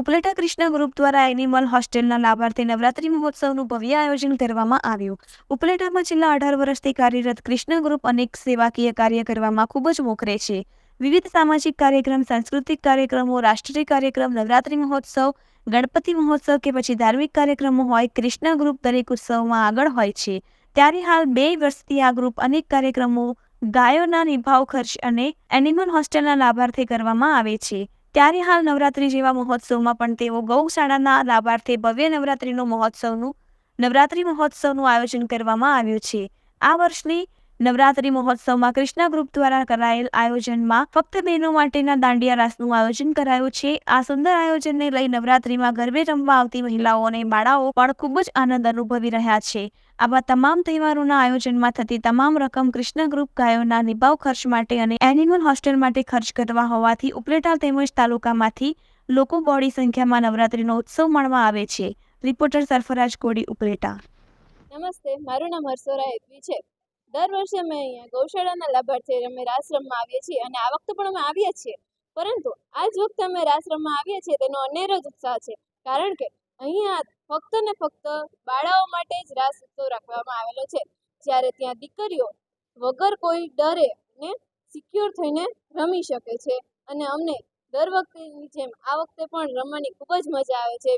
Upleta Krishna group દ્વારા animal હોસ્ટેલના લાભાર્થી નવરાત્રી મહોત્સવનું ભવ્ય આયોજન કરવામાં આવ્યું. ઉપલેટામાં છેલ્લા અઢાર વર્ષથી કાર્યરત કૃષ્ણ ગ્રુપ અનેક સેવાકીય કાર્ય કરવામાં ખૂબ જ મોખરે છે. વિવિધ સામાજિક કાર્યક્રમ, સાંસ્કૃતિક કાર્યક્રમો, રાષ્ટ્રીય કાર્યક્રમ, નવરાત્રી મહોત્સવ, ગણપતિ મહોત્સવ કે પછી ધાર્મિક કાર્યક્રમો હોય કૃષ્ણ ગ્રુપ દરેક ઉત્સવમાં આગળ હોય છે. ત્યારે હાલ બે વર્ષથી આ ગ્રુપ અનેક કાર્યક્રમો, ગાયોના નિભાવ ખર્ચ અને એનિમલ હોસ્ટેલના લાભાર્થે કરવામાં આવે છે. ત્યારે હાલ નવરાત્રી જેવા મહોત્સવમાં પણ તેઓ ગૌશાળાના લાભાર્થે ભવ્ય નવરાત્રીનો મહોત્સવનું, નવરાત્રી મહોત્સવનું આયોજન કરવામાં આવ્યું છે. આ વર્ષની નવરાત્રી મહોત્સવમાં કૃષ્ણા ગ્રુપ દ્વારા કરાયેલ આયોજનમાં ફક્ત બહેનો માટેના દાંડિયા રાસનું આયોજન કરાયું છે. આ સુંદર આયોજનને લઈ નવરાત્રીમાં ગરબે રમવા આવતી મહિલાઓ અને બાળાઓ પણ ખૂબ જ આનંદ અનુભવી રહ્યા છે. આવા તમામ તહેવારોના આયોજનમાં થતી તમામ રકમ કૃષ્ણ ગ્રુપ ગાયોના નિભાવ ખર્ચ માટે અને એનિમલ હોસ્ટેલ માટે ખર્ચ કરવા હોવાથી ઉપલેટા તેમજ તાલુકામાંથી લોકો બોડી સંખ્યામાં નવરાત્રીનો ઉત્સવ માણવા આવે છે. રિપોર્ટર સરફરાજ કોડી ઉપલેટા. નમસ્તે, મારું નામ હર્ષોરા એકવી છે. દર વર્ષે અમે અહીંયા ગૌશાળાના લાભાર્થી અમે રાશ્રમમાં આવીએ છીએ અને આ વખતે પણ અમે આવ્યા છીએ. પરંતુ આ જ વખતે અમે રાશ્રમમાં આવ્યા છીએ તેનો અનેરો જ ઉત્સાહ છે. કારણ કે અહીંયા ફક્ત ને ફક્ત બાળાઓ માટે જ રાસ ઉત્સવ રાખવામાં આવેલો છે. જ્યારે ત્યાં દીકરીઓ વગર કોઈ ડરે ને સિક્યોર થઈને રમી શકે છે. અને અમને દર વખતેની જેમ આ વખતે પણ રમવાની ખૂબ જ મજા આવે છે.